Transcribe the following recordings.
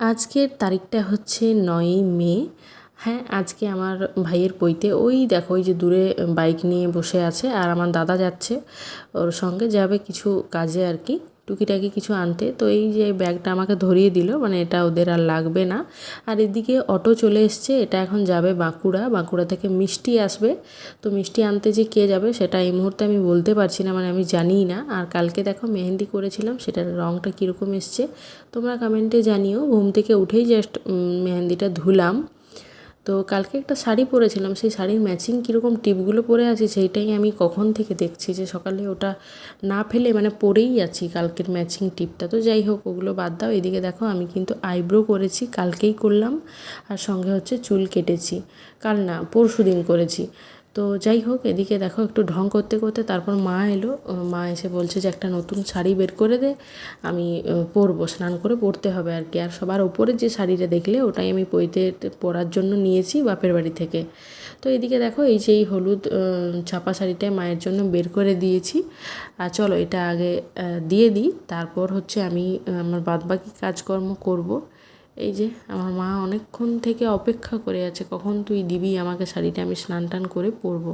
আজকের তারিখটা হচ্ছে নয়ই মে। হ্যাঁ আজকে আমার ভাইয়ের পৈতে। ওই দেখো, ওই যে দূরে বাইক নিয়ে বসে আছে আর আমার দাদা যাচ্ছে ওর সঙ্গে, যাবে কিছু কাজে আর কি। টুকিটাকি কিছু আনতে। তো এই যে ব্যাগটা আমাকে ধরিয়ে দিল মানে এটা ওদের আর লাগবে না। আর এদিকে অটো চলে এসছে, এটা এখন যাবে বাঁকুড়া। বাঁকুড়া থেকে মিষ্টি আসবে। তো মিষ্টি আনতে যে কে যাবে সেটা এই মুহূর্তে আমি বলতে পারছি না মানে আমি জানিই না। আর কালকে দেখো মেহেন্দি করেছিলাম, সেটার রঙটা কীরকম এসছে। তোমরা কমেন্টে জানিও। ঘুম থেকে উঠেই জাস্ট মেহেন্দিটা ধুলাম। তো কালকে একটা শাড়ি পরেছিলাম, সেই শাড়ির ম্যাচিং কীরকম টিপগুলো পরে আছে সেইটাই আমি কখন থেকে দেখছি যে সকালে ওটা না ফেলে মানে পরেই আছি কালকের ম্যাচিং টিপটা। তো যাই হোক, ওগুলো বাদ দাও, এদিকে দেখো আমি কিন্তু আইব্রো করেছি, কালকেই করলাম, আর সঙ্গে হচ্ছে চুল কেটেছি। কাল না পরশু দিন করেছি। তো যাই হোক, এদিকে দেখো একটু ঢং করতে করতে তারপর মা এলো। মা এসে বলছে যে, একটা নতুন শাড়ি বের করে দে, আমি পরবো। স্নান করে পরতে হবে আর কি। আর সবার ওপরে যে শাড়িটা দেখলে, ওটাই আমি পইতে, পরার জন্য নিয়েছি বাপের বাড়ি থেকে। তো এদিকে দেখো, এই যে এই হলুদ ছাপা শাড়িটা মায়ের জন্য বের করে দিয়েছি। আর চলো এটা আগে দিয়ে দিই। তারপর হচ্ছে আমি, আমার বাদবাকি কাজকর্ম করব। এই যে আমার মা অনেকক্ষণ থেকে অপেক্ষা করে আছে, কখন তুই দিবি আমাকে শাড়িটা, আমি স্নান টান করে পরবো।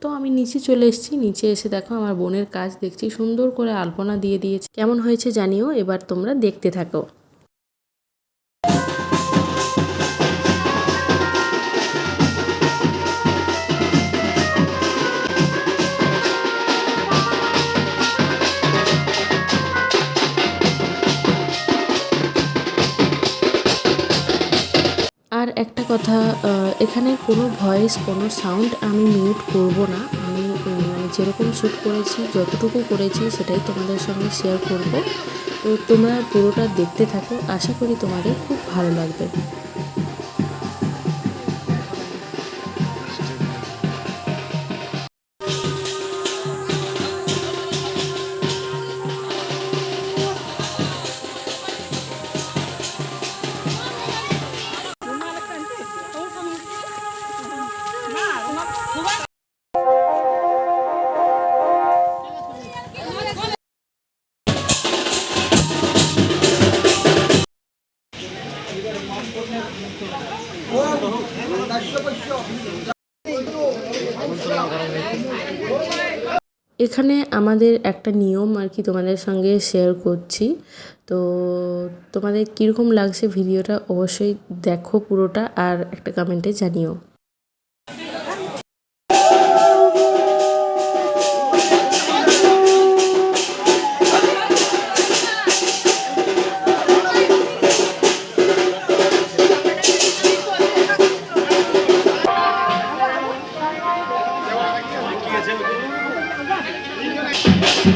তো আমি নিচে চলে এসেছি, নিচে এসে দেখো আমার বোনের কাজ দেখছি, সুন্দর করে আলপনা দিয়ে দিয়েছে। কেমন হয়েছে জানিও, এবার তোমরা দেখতে থাকো। একটা কথা এখানে কোনো ভয়েস কোনো সাউন্ড আমি মিউট করব না। আমি মানে যেরকম শ্যুট করেছি, যতটুকু করেছি সেটাই তোমাদের সঙ্গে শেয়ার করব। তো তোমরা পুরোটা দেখতে থাকো। আশা করি তোমাদের খুব ভালো লাগবে। এখানে আমাদের একটা নিয়ম আর কি তোমাদের সঙ্গে শেয়ার করছি। তো তোমাদের কীরকম লাগছে ভিডিওটা অবশ্যই দেখো পুরোটা আর একটা কমেন্টে জানিও। আগে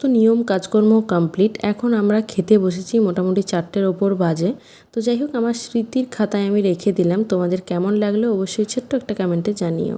সমস্ত নিয়ম, কাজকর্ম কমপ্লিট এখন আমরা খেতে বসেছি মোটামুটি চারটের ওপর বাজে। তো যাই হোক, আমার স্মৃতির খাতায় আমি রেখে দিলাম। তোমাদের কেমন লাগল অবশ্যই ছোট্ট একটা কমেন্টে জানিও।